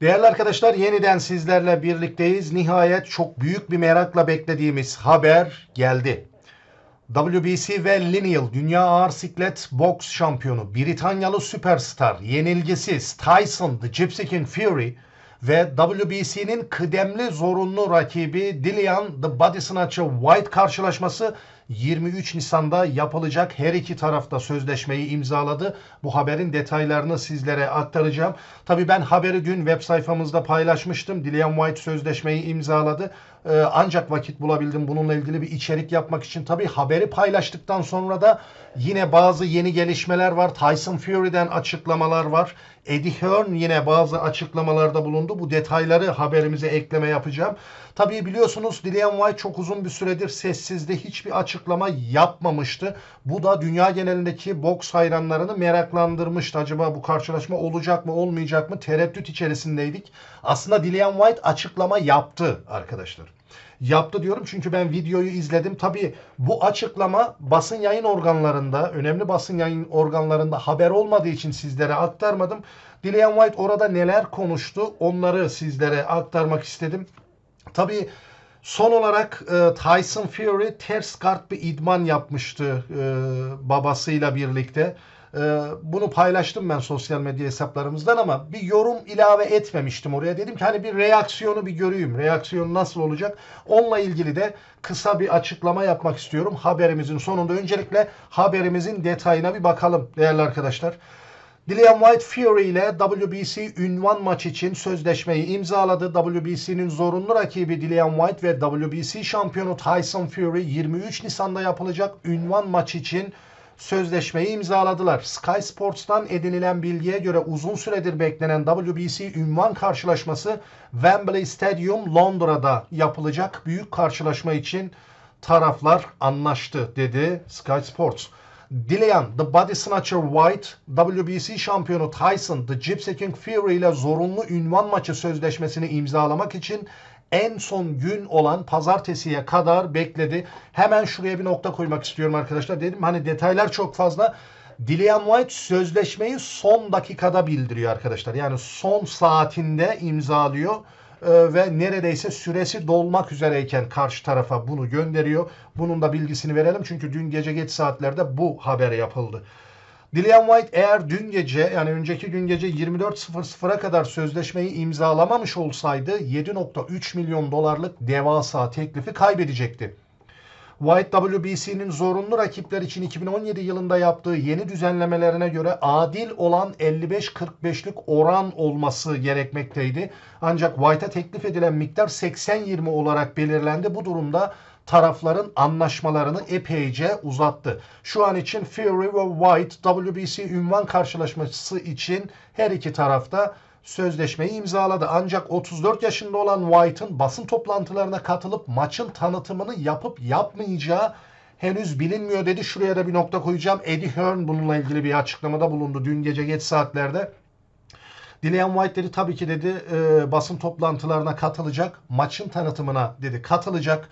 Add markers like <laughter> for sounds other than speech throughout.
Değerli arkadaşlar yeniden sizlerle birlikteyiz. Nihayet çok büyük bir merakla beklediğimiz haber geldi. WBC ve Lineal Dünya Ağır Siklet Boks Şampiyonu Britanyalı süperstar yenilgisiz Tyson The Gypsy King Fury ve WBC'nin kıdemli zorunlu rakibi Dillian The Body Snatcher White karşılaşması 23 Nisan'da yapılacak. Her iki tarafta sözleşmeyi imzaladı. Bu haberin detaylarını sizlere aktaracağım. Tabii ben haberi dün web sayfamızda paylaşmıştım. Dillian White sözleşmeyi imzaladı. Ee, ancak vakit bulabildim bununla ilgili bir içerik yapmak için. Tabii haberi paylaştıktan sonra da yine bazı yeni gelişmeler var. Tyson Fury'den açıklamalar var. Eddie Hearn yine bazı açıklamalarda bulundu. Bu detayları haberimize ekleme yapacağım. Tabii biliyorsunuz Dillian White çok uzun bir süredir sessizde hiçbir açıklama yapmamıştı. Bu da dünya genelindeki boks hayranlarını meraklandırmıştı. Acaba bu karşılaşma olacak mı olmayacak mı tereddüt içerisindeydik. Aslında Dillian White açıklama yaptı arkadaşlar. Yaptı diyorum çünkü ben videoyu izledim. Tabii bu açıklama basın yayın organlarında, önemli basın yayın organlarında haber olmadığı için sizlere aktarmadım. Dillian White orada neler konuştu onları sizlere aktarmak istedim. Tabii son olarak e, Tyson Fury ters kart bir idman yapmıştı e, babasıyla birlikte. E, bunu paylaştım ben sosyal medya hesaplarımızdan ama bir yorum ilave etmemiştim oraya. Dedim ki hani bir reaksiyonu bir göreyim. Reaksiyon nasıl olacak? Onunla ilgili de kısa bir açıklama yapmak istiyorum haberimizin sonunda. Öncelikle haberimizin detayına bir bakalım değerli arkadaşlar. Dillian White Fury ile WBC ünvan maç için sözleşmeyi imzaladı. WBC'nin zorunlu rakibi Dillian White ve WBC şampiyonu Tyson Fury 23 Nisan'da yapılacak ünvan maç için sözleşmeyi imzaladılar. Sky Sports'tan edinilen bilgiye göre uzun süredir beklenen WBC ünvan karşılaşması Wembley Stadium Londra'da yapılacak. Büyük karşılaşma için taraflar anlaştı dedi Sky Sports. Dillian, The Body Snatcher White, WBC şampiyonu Tyson, The Gypsy King Fury ile zorunlu ünvan maçı sözleşmesini imzalamak için en son gün olan pazartesiye kadar bekledi. Hemen şuraya bir nokta koymak istiyorum arkadaşlar. Dedim hani detaylar çok fazla. Dillian White sözleşmeyi son dakikada bildiriyor arkadaşlar. Yani son saatinde imzalıyor ve neredeyse süresi dolmak üzereyken karşı tarafa bunu gönderiyor. Bunun da bilgisini verelim çünkü dün gece geç saatlerde bu haber yapıldı. Dillian White eğer dün gece yani önceki gün gece 24.00'a kadar sözleşmeyi imzalamamış olsaydı 7.3 milyon dolarlık devasa teklifi kaybedecekti. White WBC'nin zorunlu rakipler için 2017 yılında yaptığı yeni düzenlemelerine göre adil olan 55-45'lik oran olması gerekmekteydi. Ancak White'a teklif edilen miktar 80-20 olarak belirlendi. Bu durumda tarafların anlaşmalarını epeyce uzattı. Şu an için Fury ve White WBC ünvan karşılaşması için her iki tarafta sözleşmeyi imzaladı. Ancak 34 yaşında olan White'ın basın toplantılarına katılıp maçın tanıtımını yapıp yapmayacağı henüz bilinmiyor dedi. Şuraya da bir nokta koyacağım. Eddie Hearn bununla ilgili bir açıklamada bulundu dün gece geç saatlerde. Dillian White dedi tabii ki dedi e, basın toplantılarına katılacak. Maçın tanıtımına dedi katılacak.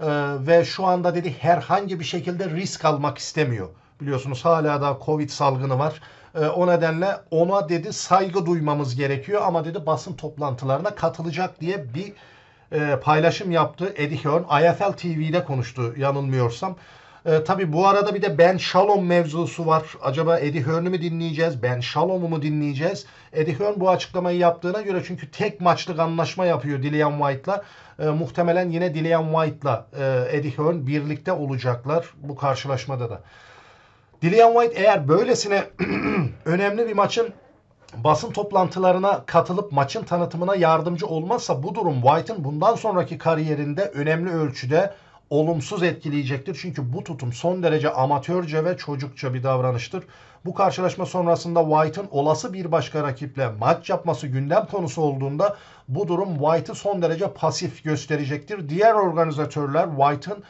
E, ve şu anda dedi herhangi bir şekilde risk almak istemiyor. Biliyorsunuz hala da Covid salgını var. E, o nedenle ona dedi saygı duymamız gerekiyor ama dedi basın toplantılarına katılacak diye bir e, paylaşım yaptı. Eddie Hearn IFL TV'de konuştu yanılmıyorsam. E, tabii bu arada bir de Ben Shalom mevzusu var. Acaba Eddie Hearn'ü mü dinleyeceğiz? Ben Shalom'u mu dinleyeceğiz? Eddie Hearn bu açıklamayı yaptığına göre çünkü tek maçlık anlaşma yapıyor Dillian White'la. E, muhtemelen yine Dillian White'la e, Eddie Hearn birlikte olacaklar bu karşılaşmada da. Dillian White eğer böylesine <clears throat> önemli bir maçın basın toplantılarına katılıp maçın tanıtımına yardımcı olmazsa bu durum White'ın bundan sonraki kariyerinde önemli ölçüde olumsuz etkileyecektir. Çünkü bu tutum son derece amatörce ve çocukça bir davranıştır. Bu karşılaşma sonrasında White'ın olası bir başka rakiple maç yapması gündem konusu olduğunda bu durum White'ı son derece pasif gösterecektir. Diğer organizatörler White'ın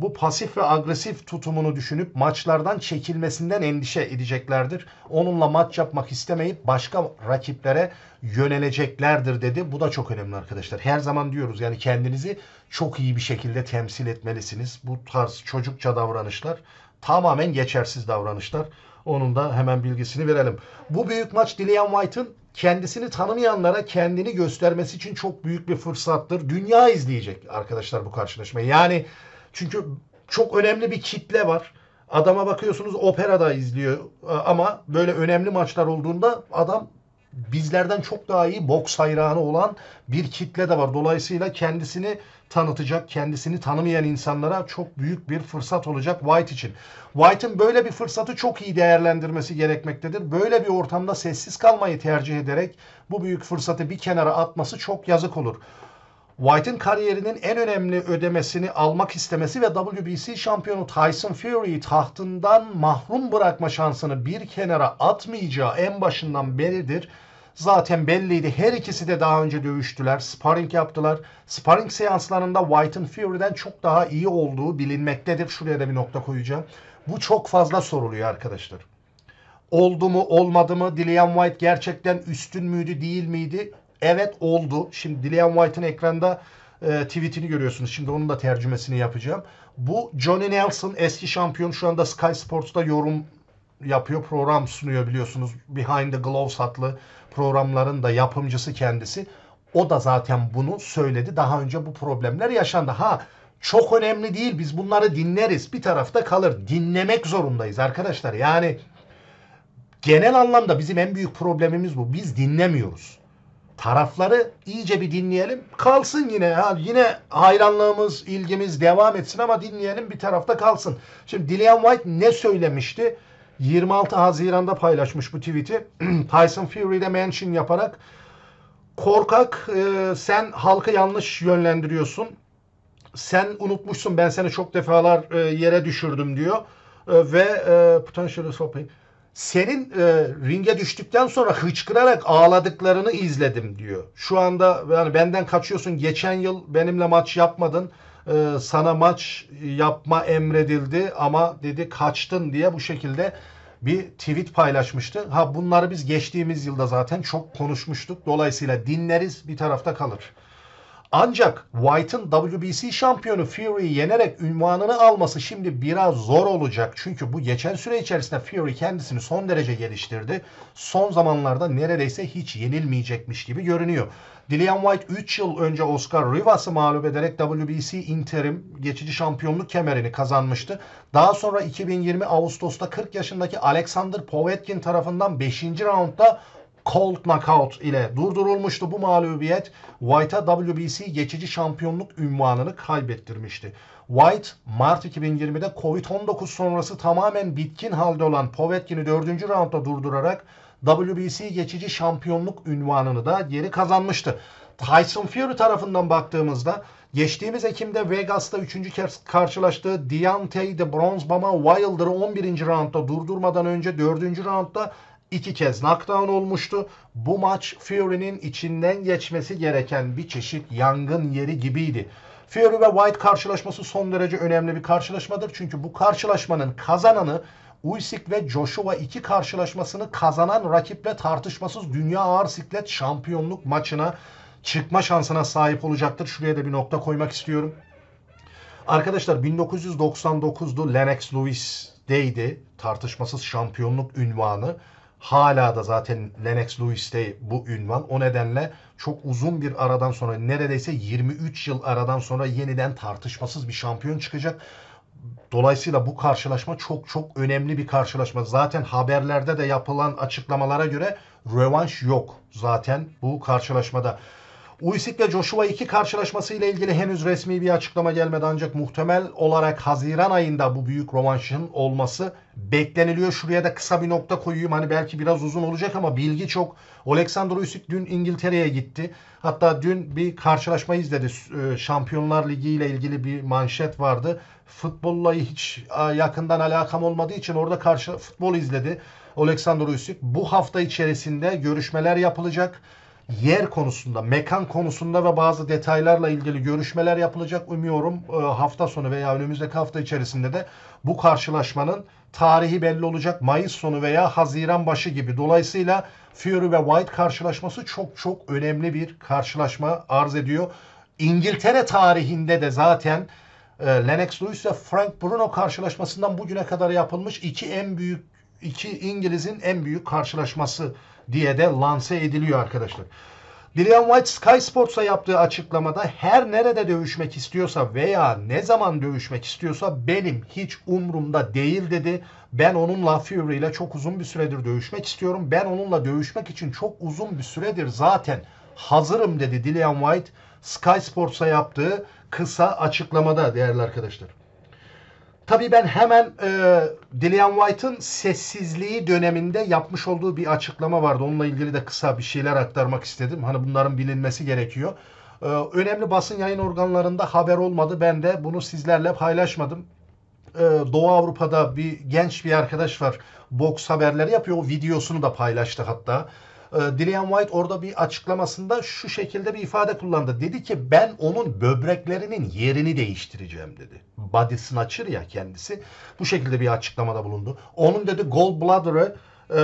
bu pasif ve agresif tutumunu düşünüp maçlardan çekilmesinden endişe edeceklerdir. Onunla maç yapmak istemeyip başka rakiplere yöneleceklerdir dedi. Bu da çok önemli arkadaşlar. Her zaman diyoruz yani kendinizi çok iyi bir şekilde temsil etmelisiniz. Bu tarz çocukça davranışlar tamamen geçersiz davranışlar. Onun da hemen bilgisini verelim. Bu büyük maç Dillian White'ın kendisini tanımayanlara kendini göstermesi için çok büyük bir fırsattır. Dünya izleyecek arkadaşlar bu karşılaşmayı. Yani çünkü çok önemli bir kitle var. Adama bakıyorsunuz operada izliyor ama böyle önemli maçlar olduğunda adam bizlerden çok daha iyi boks hayranı olan bir kitle de var. Dolayısıyla kendisini tanıtacak, kendisini tanımayan insanlara çok büyük bir fırsat olacak White için. White'ın böyle bir fırsatı çok iyi değerlendirmesi gerekmektedir. Böyle bir ortamda sessiz kalmayı tercih ederek bu büyük fırsatı bir kenara atması çok yazık olur. White'ın kariyerinin en önemli ödemesini almak istemesi ve WBC şampiyonu Tyson Fury'yi tahtından mahrum bırakma şansını bir kenara atmayacağı en başından beridir. Zaten belliydi. Her ikisi de daha önce dövüştüler. Sparring yaptılar. Sparring seanslarında White'ın Fury'den çok daha iyi olduğu bilinmektedir. Şuraya da bir nokta koyacağım. Bu çok fazla soruluyor arkadaşlar. Oldu mu olmadı mı? Dillian White gerçekten üstün müydü değil miydi? Evet oldu. Şimdi Dillian White'ın ekranda e, tweetini görüyorsunuz. Şimdi onun da tercümesini yapacağım. Bu Johnny Nelson eski şampiyon şu anda Sky Sports'ta yorum yapıyor. Program sunuyor biliyorsunuz. Behind the Gloves adlı programların da yapımcısı kendisi. O da zaten bunu söyledi. Daha önce bu problemler yaşandı. Ha çok önemli değil. Biz bunları dinleriz. Bir tarafta kalır. Dinlemek zorundayız arkadaşlar. Yani genel anlamda bizim en büyük problemimiz bu. Biz dinlemiyoruz tarafları iyice bir dinleyelim. Kalsın yine ya. Yine hayranlığımız, ilgimiz devam etsin ama dinleyelim bir tarafta kalsın. Şimdi Dillian White ne söylemişti? 26 Haziran'da paylaşmış bu tweet'i. <clears throat> Tyson Fury'de mention yaparak korkak e, sen halkı yanlış yönlendiriyorsun. Sen unutmuşsun ben seni çok defalar e, yere düşürdüm diyor. E, ve e, potential senin e, ringe düştükten sonra hıçkırarak ağladıklarını izledim diyor. Şu anda yani benden kaçıyorsun. Geçen yıl benimle maç yapmadın. E, sana maç yapma emredildi ama dedi kaçtın diye bu şekilde bir tweet paylaşmıştı. Ha bunları biz geçtiğimiz yılda zaten çok konuşmuştuk. Dolayısıyla dinleriz bir tarafta kalır. Ancak White'ın WBC şampiyonu Fury'yi yenerek ünvanını alması şimdi biraz zor olacak. Çünkü bu geçen süre içerisinde Fury kendisini son derece geliştirdi. Son zamanlarda neredeyse hiç yenilmeyecekmiş gibi görünüyor. Dillian White 3 yıl önce Oscar Rivas'ı mağlup ederek WBC interim geçici şampiyonluk kemerini kazanmıştı. Daha sonra 2020 Ağustos'ta 40 yaşındaki Alexander Povetkin tarafından 5. roundda cold knockout ile durdurulmuştu. Bu mağlubiyet White'a WBC geçici şampiyonluk ünvanını kaybettirmişti. White Mart 2020'de Covid-19 sonrası tamamen bitkin halde olan Povetkin'i 4. roundda durdurarak WBC geçici şampiyonluk ünvanını da geri kazanmıştı. Tyson Fury tarafından baktığımızda geçtiğimiz Ekim'de Vegas'ta 3. kez karşılaştığı Deontay de Bronzebama Wilder'ı 11. roundda durdurmadan önce 4. roundda iki kez knockdown olmuştu. Bu maç Fury'nin içinden geçmesi gereken bir çeşit yangın yeri gibiydi. Fury ve White karşılaşması son derece önemli bir karşılaşmadır. Çünkü bu karşılaşmanın kazananı Usyk ve Joshua 2 karşılaşmasını kazanan rakiple tartışmasız dünya ağır siklet şampiyonluk maçına çıkma şansına sahip olacaktır. Şuraya da bir nokta koymak istiyorum. Arkadaşlar 1999'du Lennox Lewis'deydi tartışmasız şampiyonluk ünvanı. Hala da zaten Lennox Lewis'te bu ünvan. O nedenle çok uzun bir aradan sonra neredeyse 23 yıl aradan sonra yeniden tartışmasız bir şampiyon çıkacak. Dolayısıyla bu karşılaşma çok çok önemli bir karşılaşma. Zaten haberlerde de yapılan açıklamalara göre rövanş yok zaten bu karşılaşmada. Usyk ve Joshua 2 karşılaşması ile ilgili henüz resmi bir açıklama gelmedi ancak muhtemel olarak Haziran ayında bu büyük rövanşın olması bekleniliyor. Şuraya da kısa bir nokta koyayım. Hani belki biraz uzun olacak ama bilgi çok. Alexander Usyk dün İngiltere'ye gitti. Hatta dün bir karşılaşma izledi. Ee, Şampiyonlar Ligi ile ilgili bir manşet vardı. Futbolla hiç yakından alakam olmadığı için orada karşı futbol izledi. Alexander Usyk bu hafta içerisinde görüşmeler yapılacak yer konusunda, mekan konusunda ve bazı detaylarla ilgili görüşmeler yapılacak. Umuyorum e, hafta sonu veya önümüzdeki hafta içerisinde de bu karşılaşmanın tarihi belli olacak. Mayıs sonu veya Haziran başı gibi. Dolayısıyla Fury ve White karşılaşması çok çok önemli bir karşılaşma arz ediyor. İngiltere tarihinde de zaten e, Lennox Lewis ve Frank Bruno karşılaşmasından bugüne kadar yapılmış iki en büyük iki İngiliz'in en büyük karşılaşması diye de lanse ediliyor arkadaşlar. Dillian White Sky Sports'a yaptığı açıklamada her nerede dövüşmek istiyorsa veya ne zaman dövüşmek istiyorsa benim hiç umrumda değil dedi. Ben onunla Fury ile çok uzun bir süredir dövüşmek istiyorum. Ben onunla dövüşmek için çok uzun bir süredir zaten hazırım dedi Dillian White Sky Sports'a yaptığı kısa açıklamada değerli arkadaşlar. Tabii ben hemen e, Dillian White'ın sessizliği döneminde yapmış olduğu bir açıklama vardı. Onunla ilgili de kısa bir şeyler aktarmak istedim. Hani bunların bilinmesi gerekiyor. E, önemli basın yayın organlarında haber olmadı. Ben de bunu sizlerle paylaşmadım. E, Doğu Avrupa'da bir genç bir arkadaş var. Boks haberleri yapıyor. O videosunu da paylaştı hatta. E, Dillian White orada bir açıklamasında şu şekilde bir ifade kullandı. Dedi ki ben onun böbreklerinin yerini değiştireceğim dedi. Body snatcher ya kendisi. Bu şekilde bir açıklamada bulundu. Onun dedi gallbladder'ı e,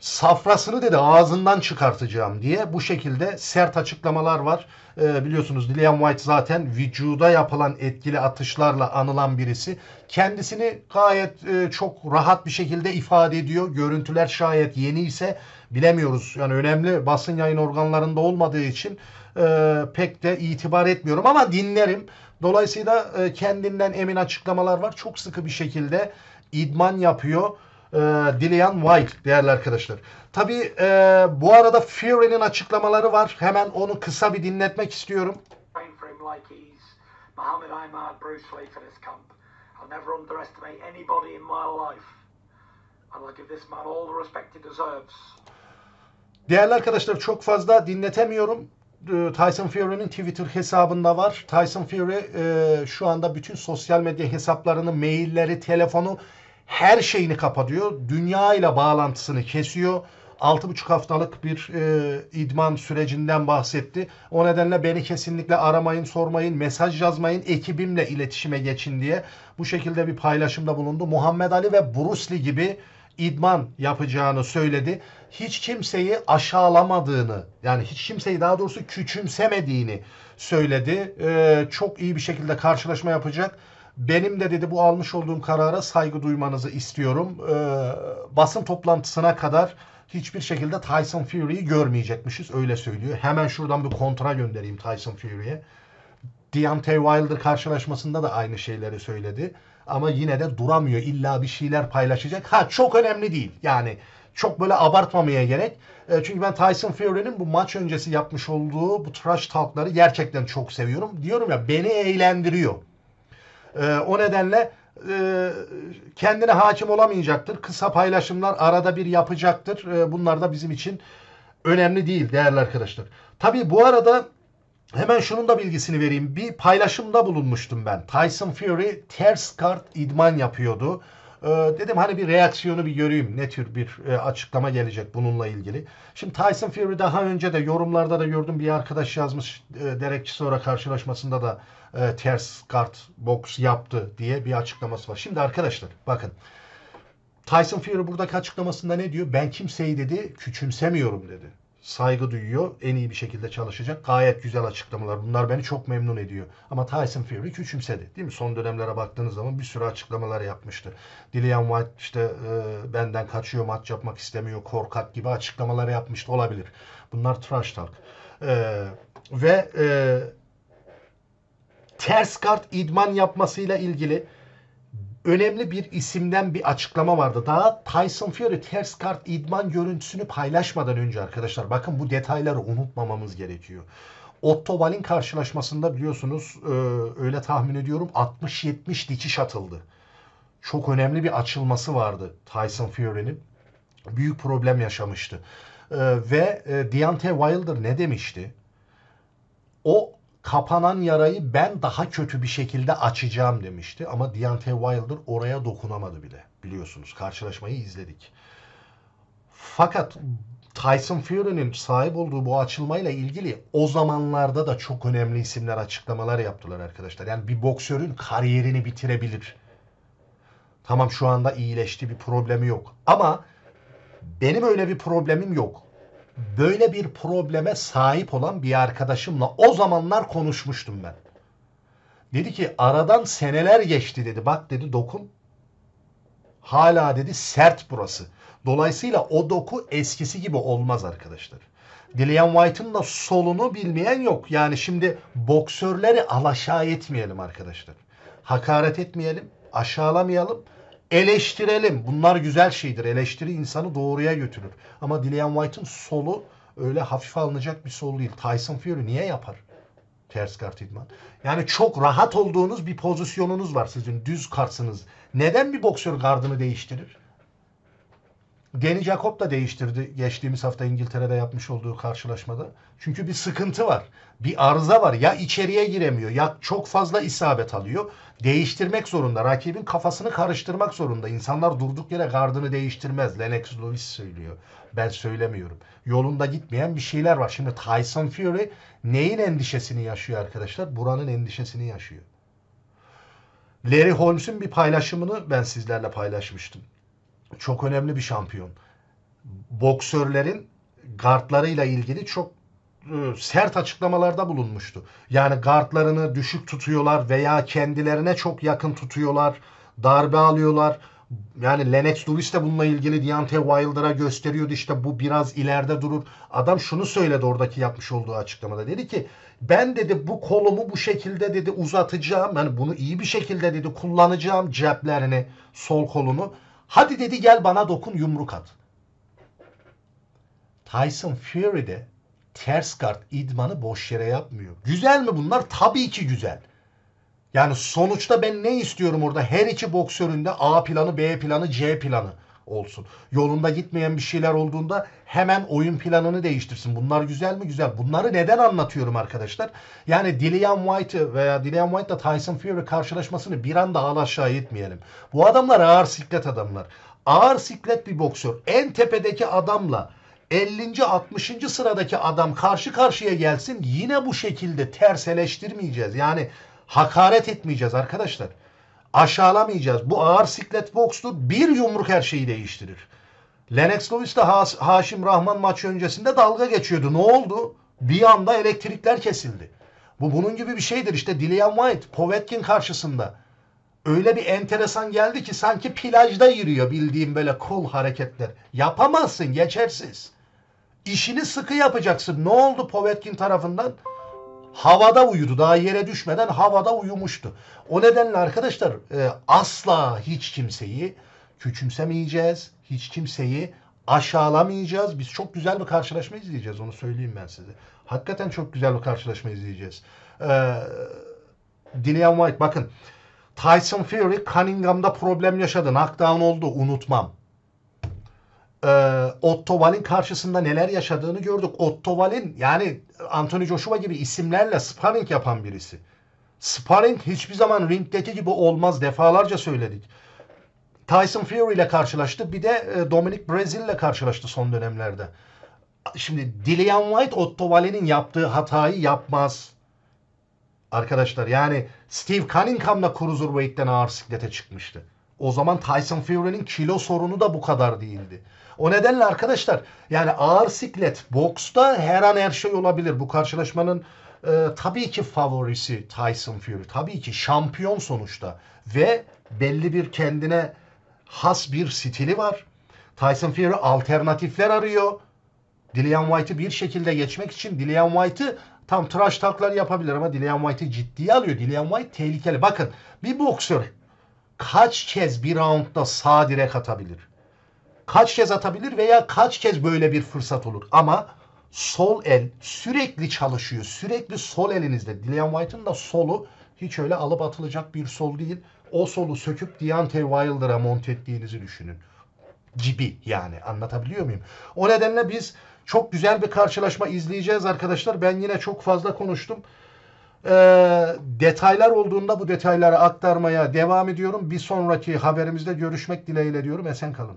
safrasını dedi ağzından çıkartacağım diye bu şekilde sert açıklamalar var. E, biliyorsunuz Dillian White zaten vücuda yapılan etkili atışlarla anılan birisi. Kendisini gayet e, çok rahat bir şekilde ifade ediyor. Görüntüler şayet yeni ise bilemiyoruz. Yani önemli basın yayın organlarında olmadığı için e, pek de itibar etmiyorum ama dinlerim. Dolayısıyla e, kendinden emin açıklamalar var. Çok sıkı bir şekilde idman yapıyor e, Dillian White değerli arkadaşlar. Tabi e, bu arada Fury'nin açıklamaları var. Hemen onu kısa bir dinletmek istiyorum. Muhammad Ali, Bruce Lee for this camp. I'll never underestimate anybody in my life. And I'll give this man all the respect he deserves. Değerli arkadaşlar çok fazla dinletemiyorum. E, Tyson Fury'nin Twitter hesabında var. Tyson Fury e, şu anda bütün sosyal medya hesaplarını, mailleri, telefonu her şeyini kapatıyor. Dünya ile bağlantısını kesiyor. 6,5 haftalık bir e, idman sürecinden bahsetti. O nedenle beni kesinlikle aramayın, sormayın, mesaj yazmayın, ekibimle iletişime geçin diye bu şekilde bir paylaşımda bulundu. Muhammed Ali ve Bruce Lee gibi idman yapacağını söyledi. Hiç kimseyi aşağılamadığını, yani hiç kimseyi daha doğrusu küçümsemediğini söyledi. Ee, çok iyi bir şekilde karşılaşma yapacak. Benim de dedi bu almış olduğum karara saygı duymanızı istiyorum. Ee, basın toplantısına kadar hiçbir şekilde Tyson Fury'yi görmeyecekmişiz. Öyle söylüyor. Hemen şuradan bir kontra göndereyim Tyson Fury'ye. Deontay Wilder karşılaşmasında da aynı şeyleri söyledi. Ama yine de duramıyor. İlla bir şeyler paylaşacak. Ha çok önemli değil. Yani çok böyle abartmamaya gerek. E, çünkü ben Tyson Fury'nin bu maç öncesi yapmış olduğu bu trash talkları gerçekten çok seviyorum. Diyorum ya beni eğlendiriyor. E, o nedenle e, kendine hakim olamayacaktır. Kısa paylaşımlar arada bir yapacaktır. E, bunlar da bizim için önemli değil değerli arkadaşlar. Tabii bu arada hemen şunun da bilgisini vereyim. Bir paylaşımda bulunmuştum ben. Tyson Fury ters kart idman yapıyordu. Ee, dedim hani bir reaksiyonu bir göreyim. Ne tür bir e, açıklama gelecek bununla ilgili. Şimdi Tyson Fury daha önce de yorumlarda da gördüm bir arkadaş yazmış. E, Derekçi sonra karşılaşmasında da e, ters kart box yaptı diye bir açıklaması var. Şimdi arkadaşlar bakın. Tyson Fury buradaki açıklamasında ne diyor? Ben kimseyi dedi küçümsemiyorum dedi saygı duyuyor. En iyi bir şekilde çalışacak. Gayet güzel açıklamalar. Bunlar beni çok memnun ediyor. Ama Tyson Fury küçümsedi. Değil mi? Son dönemlere baktığınız zaman bir sürü açıklamalar yapmıştı. Dillian White işte e, benden kaçıyor, maç yapmak istemiyor, korkak gibi açıklamalar yapmıştı. Olabilir. Bunlar trash talk. E, ve e, ters kart idman yapmasıyla ilgili önemli bir isimden bir açıklama vardı. Daha Tyson Fury ters kart idman görüntüsünü paylaşmadan önce arkadaşlar bakın bu detayları unutmamamız gerekiyor. Otto Wallin karşılaşmasında biliyorsunuz e, öyle tahmin ediyorum 60-70 dikiş atıldı. Çok önemli bir açılması vardı Tyson Fury'nin. Büyük problem yaşamıştı. E, ve e, Deontay Wilder ne demişti? O kapanan yarayı ben daha kötü bir şekilde açacağım demişti. Ama Deontay Wilder oraya dokunamadı bile. Biliyorsunuz karşılaşmayı izledik. Fakat Tyson Fury'nin sahip olduğu bu açılmayla ilgili o zamanlarda da çok önemli isimler açıklamalar yaptılar arkadaşlar. Yani bir boksörün kariyerini bitirebilir. Tamam şu anda iyileşti bir problemi yok. Ama benim öyle bir problemim yok böyle bir probleme sahip olan bir arkadaşımla o zamanlar konuşmuştum ben. Dedi ki aradan seneler geçti dedi. Bak dedi dokun. Hala dedi sert burası. Dolayısıyla o doku eskisi gibi olmaz arkadaşlar. Dillian White'ın da solunu bilmeyen yok. Yani şimdi boksörleri alaşağı etmeyelim arkadaşlar. Hakaret etmeyelim, aşağılamayalım, eleştirelim. Bunlar güzel şeydir. Eleştiri insanı doğruya götürür. Ama Dillian White'ın solu öyle hafif alınacak bir sol değil. Tyson Fury niye yapar? Ters kart idman. Yani çok rahat olduğunuz bir pozisyonunuz var sizin. Düz kartsınız. Neden bir boksör gardını değiştirir? Danny Jacob da değiştirdi geçtiğimiz hafta İngiltere'de yapmış olduğu karşılaşmada. Çünkü bir sıkıntı var. Bir arıza var. Ya içeriye giremiyor ya çok fazla isabet alıyor. Değiştirmek zorunda. Rakibin kafasını karıştırmak zorunda. İnsanlar durduk yere gardını değiştirmez. Lennox Lewis söylüyor. Ben söylemiyorum. Yolunda gitmeyen bir şeyler var. Şimdi Tyson Fury neyin endişesini yaşıyor arkadaşlar? Buranın endişesini yaşıyor. Larry Holmes'un bir paylaşımını ben sizlerle paylaşmıştım çok önemli bir şampiyon. Boksörlerin gardlarıyla ilgili çok e, sert açıklamalarda bulunmuştu. Yani gardlarını düşük tutuyorlar veya kendilerine çok yakın tutuyorlar, darbe alıyorlar. Yani Lennox Lewis de bununla ilgili Deontay Wilder'a gösteriyordu işte bu biraz ileride durur. Adam şunu söyledi oradaki yapmış olduğu açıklamada. Dedi ki ben dedi bu kolumu bu şekilde dedi uzatacağım. Yani bunu iyi bir şekilde dedi kullanacağım ceplerini, sol kolunu. Hadi dedi gel bana dokun yumruk at. Tyson Fury de ters kart idmanı boş yere yapmıyor. Güzel mi bunlar? Tabii ki güzel. Yani sonuçta ben ne istiyorum orada? Her iki boksöründe A planı, B planı, C planı olsun. Yolunda gitmeyen bir şeyler olduğunda hemen oyun planını değiştirsin. Bunlar güzel mi? Güzel. Bunları neden anlatıyorum arkadaşlar? Yani Dillian White veya Dillian White ile Tyson Fury karşılaşmasını bir anda al aşağı etmeyelim. Bu adamlar ağır siklet adamlar. Ağır siklet bir boksör. En tepedeki adamla 50. 60. sıradaki adam karşı karşıya gelsin yine bu şekilde ters eleştirmeyeceğiz. Yani hakaret etmeyeceğiz arkadaşlar aşağılamayacağız. Bu ağır siklet bokstur. Bir yumruk her şeyi değiştirir. Lennox Lewis ile Haşim Rahman maçı öncesinde dalga geçiyordu. Ne oldu? Bir anda elektrikler kesildi. Bu bunun gibi bir şeydir. İşte Dillian White, Povetkin karşısında öyle bir enteresan geldi ki sanki plajda yürüyor bildiğim böyle cool hareketler. Yapamazsın, geçersiz. İşini sıkı yapacaksın. Ne oldu Povetkin tarafından? Havada uyudu. Daha yere düşmeden havada uyumuştu. O nedenle arkadaşlar e, asla hiç kimseyi küçümsemeyeceğiz. Hiç kimseyi aşağılamayacağız. Biz çok güzel bir karşılaşma izleyeceğiz. Onu söyleyeyim ben size. Hakikaten çok güzel bir karşılaşma izleyeceğiz. Ee, Dillian White bakın. Tyson Fury Cunningham'da problem yaşadı. Knockdown oldu. Unutmam e, Otto Wallin karşısında neler yaşadığını gördük. Otto Wallin yani Anthony Joshua gibi isimlerle sparring yapan birisi. Sparring hiçbir zaman ringdeki gibi olmaz. Defalarca söyledik. Tyson Fury ile karşılaştı. Bir de e, Dominic Breazeale ile karşılaştı son dönemlerde. Şimdi Dillian White Otto Wallin'in yaptığı hatayı yapmaz. Arkadaşlar yani Steve Cunningham'la Cruiserweight'ten ağır siklete çıkmıştı. O zaman Tyson Fury'nin kilo sorunu da bu kadar değildi. O nedenle arkadaşlar yani ağır siklet boksta her an her şey olabilir. Bu karşılaşmanın e, tabii ki favorisi Tyson Fury. Tabii ki şampiyon sonuçta ve belli bir kendine has bir stili var. Tyson Fury alternatifler arıyor. Dillian White'ı bir şekilde geçmek için Dillian White'ı tam trash talklar yapabilir ama Dillian White'ı ciddiye alıyor. Dillian White tehlikeli. Bakın bir boksör kaç kez bir roundda sağ direk atabilir? kaç kez atabilir veya kaç kez böyle bir fırsat olur. Ama sol el sürekli çalışıyor. Sürekli sol elinizde. Dillian White'ın da solu hiç öyle alıp atılacak bir sol değil. O solu söküp Deontay Wilder'a monte ettiğinizi düşünün. Gibi yani anlatabiliyor muyum? O nedenle biz çok güzel bir karşılaşma izleyeceğiz arkadaşlar. Ben yine çok fazla konuştum. Ee, detaylar olduğunda bu detayları aktarmaya devam ediyorum. Bir sonraki haberimizde görüşmek dileğiyle diyorum. Esen kalın.